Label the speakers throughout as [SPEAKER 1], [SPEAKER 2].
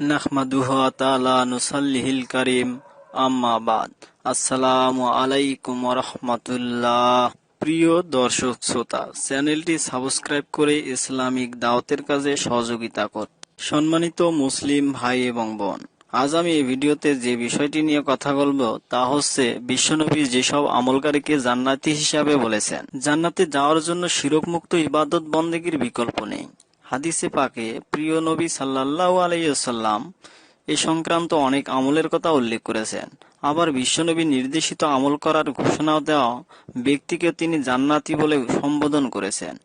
[SPEAKER 1] Islamic দাওয়াতের কাজে সহযোগিতা কর। সম্মানিত মুসলিম ভাই এবং বোন, আজ আমি এই ভিডিওতে যে বিষয়টি নিয়ে কথা বলব তা হচ্ছে বিশ্বনবী যেসব আমলকারীকে জান্নাতি হিসাবে বলেছেন। জান্নাতে যাওয়ার জন্য শিরক মুক্ত ইবাদত বন্দেগীর বিকল্প নেই। হাদিসে পাকে, প্রিয় নবী সাল্লাহ আলাইসাল্লাম এ সংক্রান্ত অনেক আমলের কথা উল্লেখ করেছেন। আবার বিশ্বনবী নির্দেশিত আমল করার ঘোষণা দেওয়া ব্যক্তিকে তিনি জান্নাতি বলে সম্বোধন করেছেন।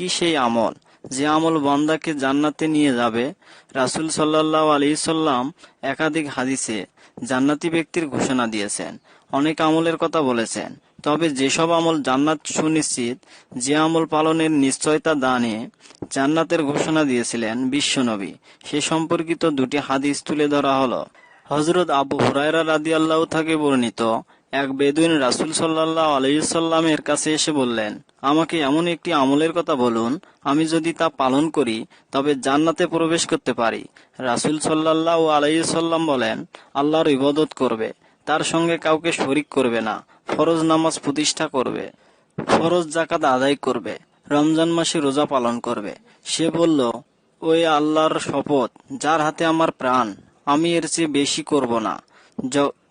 [SPEAKER 1] কি সেই আমল? যে আমল বান্দাকে জান্নাতে নিয়ে যাবে, রাসুল সাল্লাহ আলাইসাল্লাম একাধিক হাদিসে জান্নাতি ব্যক্তির ঘোষণা দিয়েছেন। অনেক আমলের কথা বলেছেন। তবে যেসব আমল জান্নাত সুনিশ্চিত, যে আমল পালনের নিশ্চয়তা দানে জান্নাতের ঘোষণা দিয়েছিলেন বিশ্বনবী সে সম্পর্কিত দুটি হাদিস তুলে ধরা হলো। হজরত আবু হুরায়রা রাদি আল্লাহ থেকে বর্ণিত এক বেদুইন রাসুল সাল্লাহ আলাইসাল্লামের কাছে এসে বললেন, আমাকে এমন একটি আমলের কথা বলুন, আমি যদি তা পালন করি, তবে জান্নাতে প্রবেশ করতে পারি। রাসুল সাল্লাহ আলাইসাল্লাম বলেন, আল্লাহর ইবাদত করবে, তার সঙ্গে কাউকে শরিক করবে না, ফরজ নামাজ প্রতিষ্ঠা করবে, ফরজ জাকাত আদায় করবে, রমজান মাসে রোজা পালন করবে। সে বলল, ওই আল্লাহর শপথ, যার হাতে আমার প্রাণ, আমি এর চেয়ে বেশি করব না।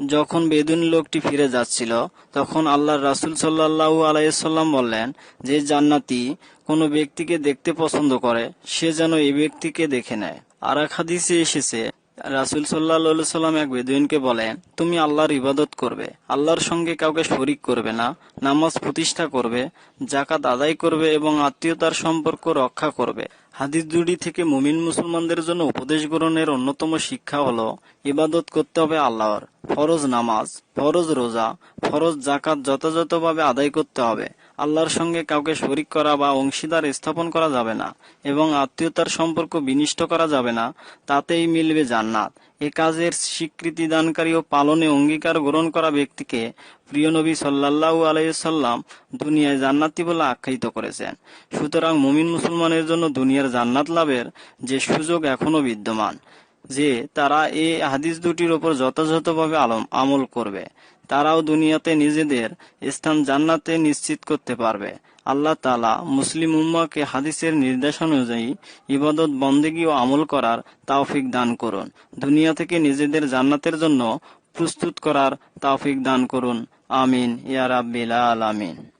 [SPEAKER 1] যখন বেদুন লোকটি ফিরে যাচ্ছিল, তখন আল্লাহর রাসুল সাল্লাহ আলাইসাল্লাম বললেন, যে জান্নাতি কোনো ব্যক্তিকে দেখতে পছন্দ করে, সে যেন এই ব্যক্তিকে দেখে নেয়। আর এক হাদিসে এসেছে রাসুল সাল্লাহ সাল্লাম এক বেদুইনকে বলেন তুমি আল্লাহর ইবাদত করবে, আল্লাহর সঙ্গে কাউকে শরিক করবে না, নামাজ প্রতিষ্ঠা করবে জাকাত আদায় করবে এবং আত্মীয়তার সম্পর্ক রক্ষা করবে। হাদিস জুড়ি থেকে মুমিন মুসলমানদের জন্য উপদেশ গ্রহণের অন্যতম শিক্ষা হলো, ইবাদত করতে হবে আল্লাহর। ফরজ নামাজ, ফরজ রোজা, ফরজ জাকাত যথাযথভাবে আদায় করতে হবে। আল্লাহর সঙ্গে কাউকে শরিক করা বা অংশীদার স্থাপন করা যাবে না এবং আত্মীয়তার সম্পর্ক বিনিষ্ট করা যাবে না, তাতেই মিলবে জান্নাত। এ কাজের স্বীকৃতি দানকারী ও পালনে অঙ্গীকার গ্রহণ করা ব্যক্তিকে প্রিয় নবী সাল্লাহ আলাইসাল্লাম দুনিয়ায় জান্নাতি বলে আখ্যায়িত করেছেন। সুতরাং মুমিন মুসলমানের জন্য দুনিয়ার জান্নাত লাভের যে সুযোগ এখনও বিদ্যমান। যে তারা এই হাদিস দুটির ওপর যথাযথভাবে আলম, আমল করবে। তারাও দুনিয়াতে নিজেদের স্থান জান্নাতে নিশ্চিত করতে পারবে। আল্লাহ তালা মুসলিম উম্মাকে হাদিসের নির্দেশ অনুযায়ী ইবাদত, বন্দেগী ও আমল করার তাওফিক দান করুন। দুনিয়া থেকে নিজেদের জান্নাতের জন্য প্রস্তুত করার তাওফিক দান করুন। আমিন। ইয়া রাব্বিল আলামিন।